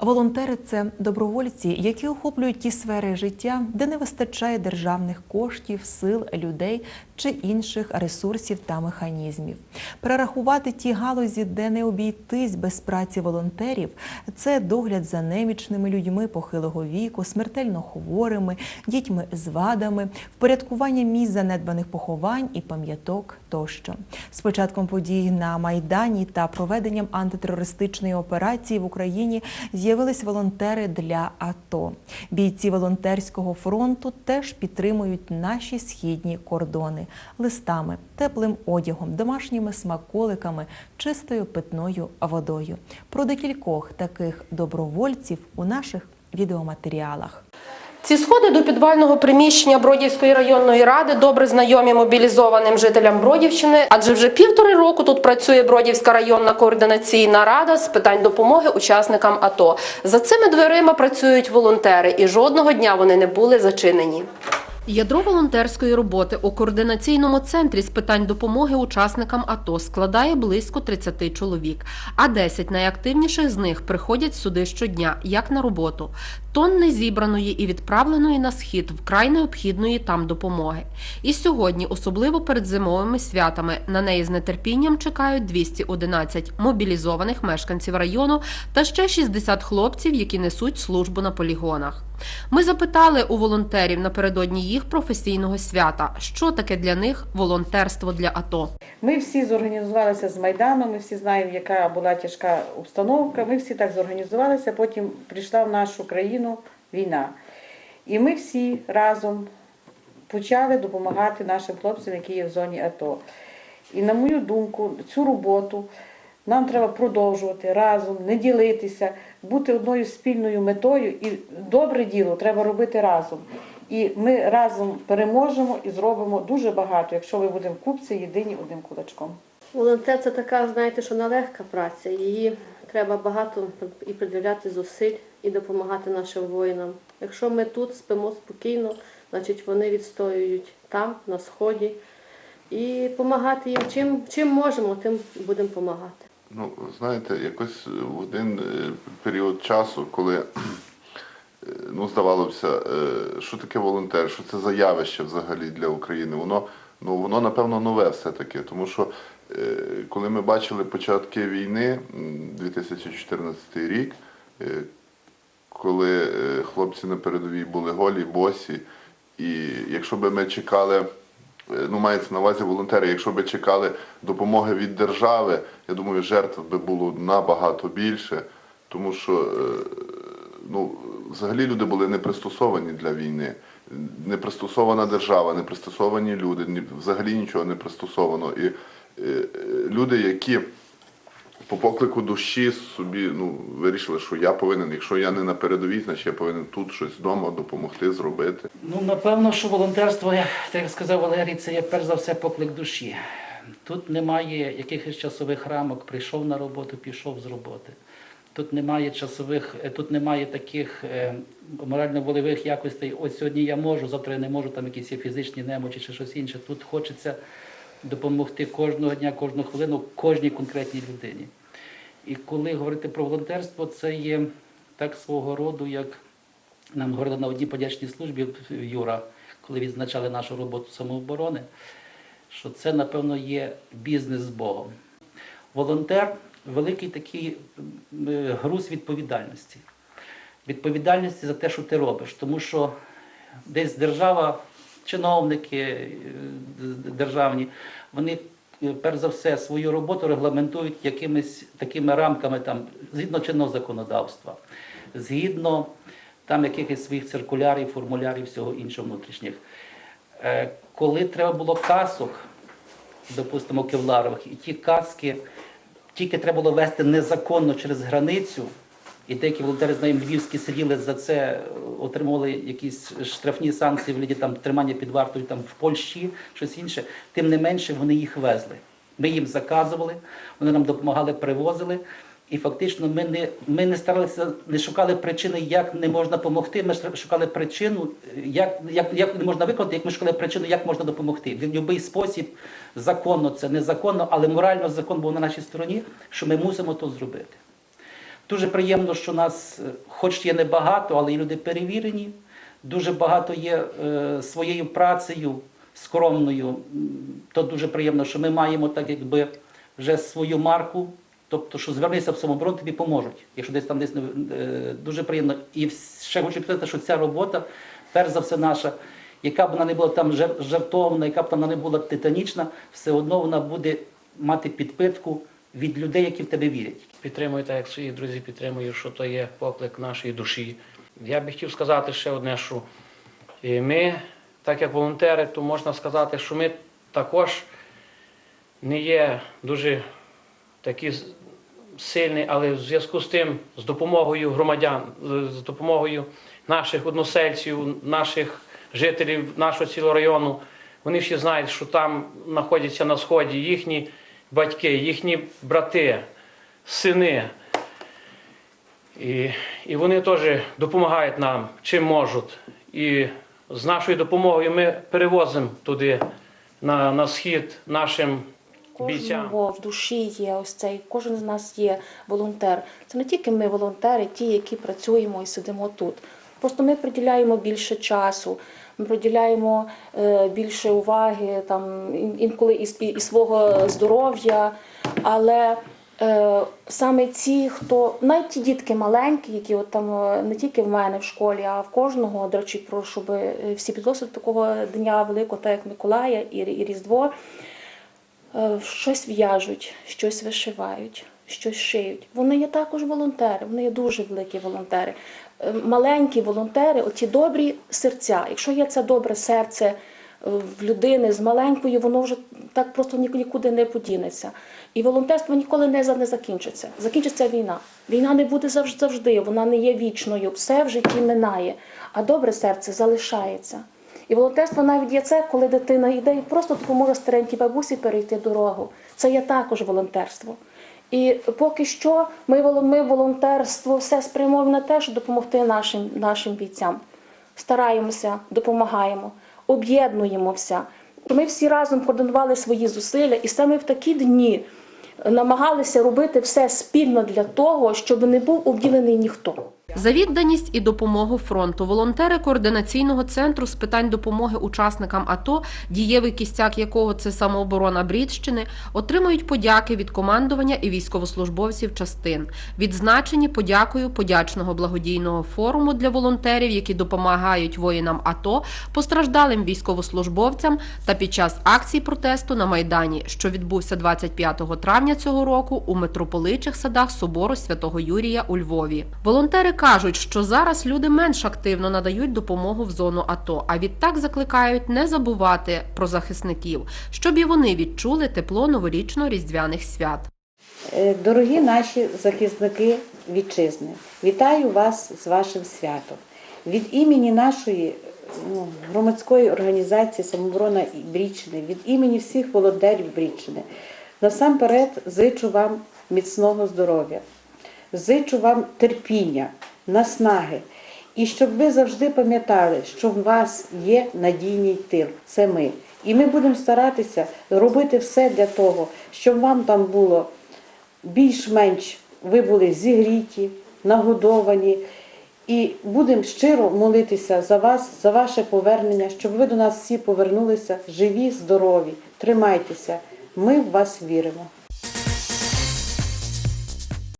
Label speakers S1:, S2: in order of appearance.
S1: Волонтери це добровольці, які охоплюють ті сфери життя, де не вистачає державних коштів, сил, людей чи інших ресурсів та механізмів. Перерахувати ті галузі, де не обійтись без праці волонтерів, це догляд за немічними людьми похилого віку, смертельно хворими, дітьми з вадами, впорядкування місць занедбаних поховань і пам'яток тощо. З початком подій на майдані та проведенням антитерористичної операції в Україні з'явились волонтери для АТО. Бійці волонтерського фронту теж підтримують наші східні кордони листами, теплим одягом, домашніми смаколиками, чистою питною водою. Про декількох таких добровольців у наших відеоматеріалах.
S2: Ці сходи до підвального приміщення Бродівської районної ради добре знайомі мобілізованим жителям Бродівщини, адже вже півтори року тут працює Бродівська районна координаційна рада з питань допомоги учасникам АТО. За цими дверима працюють волонтери, і жодного дня вони не були зачинені. Ядро волонтерської роботи у координаційному центрі з питань допомоги учасникам АТО складає близько 30 чоловік, а 10 найактивніших з них приходять сюди щодня, як на роботу. Тонни зібраної і відправленої на схід вкрай необхідної там допомоги. І сьогодні, особливо перед зимовими святами, на неї з нетерпінням чекають 211 мобілізованих мешканців району та ще 60 хлопців, які несуть службу на полігонах. Ми запитали у волонтерів напередодні їх професійного свята, що таке для них волонтерство для АТО.
S3: Ми всі зорганізувалися з Майданом, ми всі знаємо, яка була тяжка обстановка. Ми всі так зорганізувалися, потім прийшла в нашу країну війна. І ми всі разом почали допомагати нашим хлопцям, які є в зоні АТО. І на мою думку, цю роботу нам треба продовжувати разом, не ділитися, бути одною спільною метою. І добре діло треба робити разом. І ми разом переможемо і зробимо дуже багато, якщо ми будемо купці єдині одним кулачком.
S4: Волонтер це така, знаєте, що нелегка праця. Її треба багато і приділяти зусиль, і допомагати нашим воїнам. Якщо ми тут спимо спокійно, значить вони відстоюють там, на сході. І допомагати їм чим, чим можемо, тим будемо допомагати.
S5: Ну, знаєте, якось в один е, період часу, коли е, ну, здавалося, е, що таке волонтер, що це за явище взагалі для України, воно, ну, воно напевно нове все-таки. Тому що коли ми бачили початки війни, 2014 рік, е, коли е, хлопці на передовій були голі, босі, і якщо би ми чекали. Е, Ну, мається на увазі волонтери. Якщо би чекали допомоги від держави, я думаю, жертв би було набагато більше, тому що е, ну, взагалі люди були не пристосовані для війни. Не пристосована держава, не пристосовані люди, взагалі нічого не пристосовано. І е, е, люди, які по поклику душі собі ну, вирішили, що я повинен, якщо я не на передовій, значить я повинен тут щось вдома допомогти зробити.
S6: Ну, напевно, що волонтерство, як сказав Валерій, це є перш за все поклик душі. Тут немає якихось часових рамок, прийшов на роботу, пішов з роботи. Тут немає часових, е, тут немає таких е, морально-волевих якостей. Ось сьогодні я можу, завтра я не можу, там якісь є фізичні немочі чи щось інше. Тут хочеться допомогти кожного дня, кожну хвилину, кожній конкретній людині. І коли говорити про волонтерство, це є так свого роду, як нам говорили на одній подячній службі Юра, коли відзначали нашу роботу самооборони, що це, напевно, є бізнес з Богом. Волонтер великий такий е, груз відповідальності. Відповідальності за те, що ти робиш. Тому що десь держава, чиновники е, державні, вони е, перш за все свою роботу регламентують якимись такими рамками, там, згідно чинного законодавства, згідно там якихось своїх циркулярів, формулярів, всього іншого внутрішніх. Е, Коли треба було касок, допустимо, кевларових, і ті каски тільки треба було вести незаконно через границю, і деякі волонтери знаємо, львівські сиділи за це, отримували якісь штрафні санкції в ліді там тримання під вартою там в Польщі, щось інше. Тим не менше вони їх везли. Ми їм заказували, вони нам допомагали, привозили. І фактично ми не, ми не старалися, не шукали причини, як не можна допомогти. Ми шукали причину, як, як, як не можна виконати, як ми шукали причину, як можна допомогти. В будь-який спосіб, законно це незаконно, але морально закон був на нашій стороні, що ми мусимо то зробити. Дуже приємно, що нас, е, хоч є небагато, але і люди перевірені. Дуже багато є е, своєю працею скромною. То дуже приємно, що ми маємо так, якби вже свою марку. Тобто, що звернися в самооборону, тобі поможуть. Якщо десь там десь е, дуже приємно. І ще хочу підкреслити, що ця робота, перш за все, наша, яка б вона не була там жартовна, яка б там вона не була титанічна, все одно вона буде мати підпитку від людей, які в тебе вірять.
S7: Підтримую так, як свої друзі підтримую, що то є поклик нашої душі. Я би хотів сказати ще одне, що е, ми, так як волонтери, то можна сказати, що ми також не є дуже такі сильні, але в зв'язку з тим, з допомогою громадян, з- з допомогою наших односельців, наших жителів нашого цілого району, вони всі знають, що там знаходяться на сході їхні батьки, їхні брати, сини. І, і вони теж допомагають нам, чим можуть. І з нашою допомогою ми перевозимо туди, на, на схід, нашим бійцям.
S8: Кожного в душі є ось цей, кожен з нас є волонтер. Це не тільки ми волонтери, ті, які працюємо і сидимо тут. Просто ми приділяємо більше часу, ми приділяємо е, більше уваги, там інколи і, свого здоров'я. Але е, саме ці, хто навіть ті дітки маленькі, які от там е, не тільки в мене в школі, а в кожного, до речі, прошу, щоб всі підносили такого дня великого, так як Миколая і, Різдво. Щось в'яжуть, щось вишивають, щось шиють. Вони є також волонтери, вони є дуже великі волонтери. Е, Маленькі волонтери, оті добрі серця. Якщо є це добре серце е, в людини з маленькою, воно вже так просто нікуди не подінеться. І волонтерство ніколи не, не закінчиться. Закінчиться війна. Війна не буде завжди, завжди, вона не є вічною. Все в житті минає, а добре серце залишається. І волонтерство навіть є це, коли дитина йде і просто допоможе старенькій бабусі перейти дорогу. Це є також волонтерство. І поки що ми, ми волонтерство все спрямовуємо на те, щоб допомогти нашим, нашим бійцям. Стараємося, допомагаємо, об'єднуємося. Ми всі разом координували свої зусилля, і саме в такі дні намагалися робити все спільно для того, щоб не був обділений ніхто.
S2: За відданість і допомогу фронту. Волонтери координаційного центру з питань допомоги учасникам АТО, дієвий кістяк якого це самооборона Брідщини, отримують подяки від командування і військовослужбовців частин, відзначені подякою подячного благодійного форуму для волонтерів, які допомагають воїнам АТО, постраждалим військовослужбовцям та під час акцій протесту на майдані, що відбувся 25 травня цього року у митрополичих садах собору святого Юрія у Львові. Волонтери кажуть, що зараз люди менш активно надають допомогу в зону АТО, а відтак закликають не забувати про захисників, щоб і вони відчули тепло новорічно-різдвяних свят.
S3: Е, Дорогі наші захисники вітчизни, вітаю вас з вашим святом. Від імені нашої ну, громадської організації Самооборона Бріччини, від імені всіх волонтерів Бріччини, насамперед зичу вам міцного здоров'я, зичу вам терпіння, наснаги. І щоб ви завжди пам'ятали, що в вас є надійний тил, це ми. І ми будемо старатися робити все для того, щоб вам там було більш-менш ви були зігріті, нагодовані. І будемо щиро молитися за вас, за ваше повернення, щоб ви до нас всі повернулися живі, здорові. Тримайтеся, ми в вас віримо.